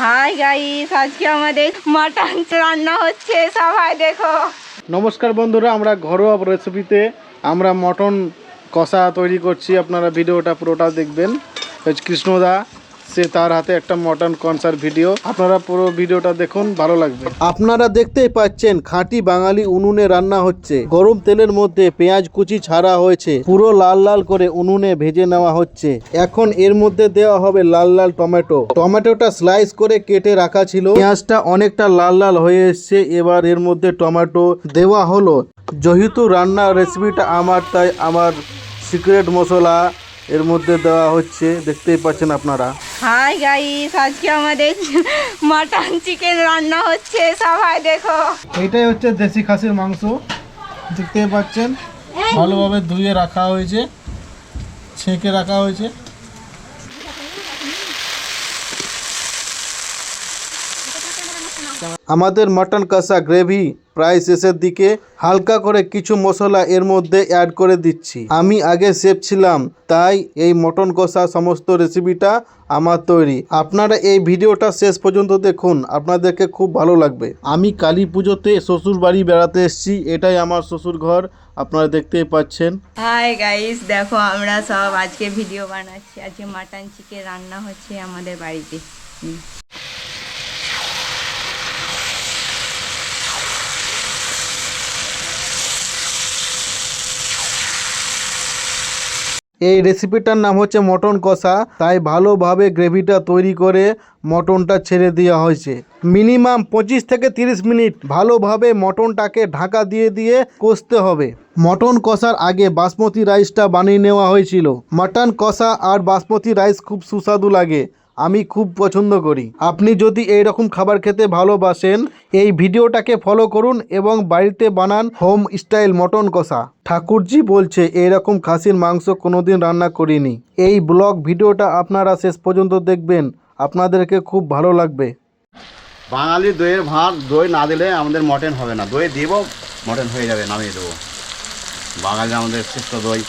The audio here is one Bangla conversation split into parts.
হাই গাইস আজকে আমাদের মাটন রান্না হচ্ছে। সবাই দেখো। নমস্কার বন্ধুরা, আমরা ঘরোয়া রেসিপিতে আমরা মটন কষা তৈরি করছি। আপনারা ভিডিওটা পুরোটা দেখবেন। কৃষ্ণদা সে তার হাতে একটা মডার্ন কনসার ভিডিও আপনারা পুরো ভিডিওটা দেখুন, ভালো লাগবে। আপনারা দেখতেই পাচ্ছেন খাঁটি বাঙালি উনুনে রান্না হচ্ছে। গরম তেলের মধ্যে পেঁয়াজ কুচি ছাড়া হয়েছে। পুরো লাল লাল করে উনুনে ভেজে নেওয়া হচ্ছে। এখন এর মধ্যে দেওয়া হবে লাল লাল টমেটো। টমেটোটা স্লাইস করে কেটে রাখা ছিল। পেঁয়াজটা অনেকটা লাল লাল হয়ে এসছে। এবার এর মধ্যে টমেটো দেওয়া হলো। যেহেতু রান্নার রেসিপিটা আমার, তাই আমার সিক্রেট মশলা এর মধ্যে দেওয়া হচ্ছে দেখতেই পাচ্ছেন আপনারা। হাই গাইস আজকে আমাদের মাটন চিকেন রান্না হচ্ছে সবাই দেখো। এটাই হচ্ছে দেশি খাসির মাংস দেখতেই পাচ্ছেন। ভালোভাবে ধুয়ে রাখা হয়েছে ছেঁকে রাখা হয়েছে। আমাদের মটন কষা গ্রেভি প্রায় শেষের দিকে হালকা করে কিছু মশলা এর মধ্যে অ্যাড করে দিচ্ছি। আমি আগে শেফ ছিলাম, তাই এই মটন কষা সমস্ত রেসিপিটা আমার তৈরি। আপনারা এই ভিডিওটা শেষ পর্যন্ত দেখুন, আপনাদেরকে খুব ভালো লাগবে। আমি কালী পুজোতে শ্বশুর বাড়ি বেড়াতে এসেছি, এটাই আমার শ্বশুর ঘর আপনারা দেখতেই পাচ্ছেন। হাই গাইস দেখো আমরা সব আজকে ভিডিও বানাচ্ছি। আজকে মাটন চিকেন রান্না হচ্ছে আমাদের বাড়িতে। এই রেসিপিটার নাম হচ্ছে মটন কষা। তাই ভালোভাবে গ্রেভিটা তৈরি করে মটনটা ছেড়ে দেওয়া হয়েছে। মিনিমাম পঁচিশ থেকে তিরিশ মিনিট ভালোভাবে মটনটাকে ঢাকা দিয়ে দিয়ে কষতে হবে। মটন কষার আগে বাসমতি রাইসটা বানিয়ে নেওয়া হয়েছিল। মটন কষা আর বাসমতি রাইস খুব সুস্বাদু লাগে। আমি খুব পছন্দ করি। আপনি যদি এই রকম খাবার খেতে ভালোবাসেন এই ভিডিওটাকে ফলো করুন এবং বাড়িতে বানান হোম স্টাইল মটন কষা। ঠাকুরজি বলছে এইরকম খাসির মাংস কোনোদিন রান্না করিনি। এই ব্লগ ভিডিওটা আপনারা শেষ পর্যন্ত দেখবেন। আপনাদেরকে খুব ভালো লাগবে। বাঙালি দইয়ের ভাত দই না দিলে আমাদের মটন হবে না। দই দিব মটন হয়ে যাবে নামিয়ে দেবো। বাঙালি আমাদের শ্রেষ্ঠ দই।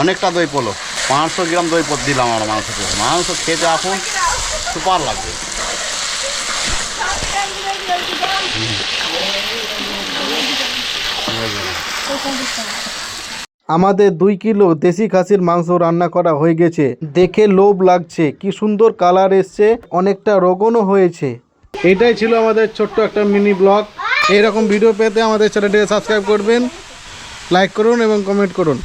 অনেকটা দই পড়ল পাঁচশো গ্রাম দই পর দিলাম আমরা মাংস মাংস খেতে এখন সুপার লাগবে। আমাদের দুই কিলো দেশি খাসির মাংস রান্না করা হয়ে গেছে। দেখে লোভ লাগছে, কি সুন্দর কালার এসছে, অনেকটা রোগনও হয়েছে। এটাই ছিল আমাদের ছোট্ট একটা মিনি ব্লগ। এইরকম ভিডিও পেতে আমাদের চ্যানেলটিকে সাবস্ক্রাইব করবেন লাইক করুন এবং কমেন্ট করুন।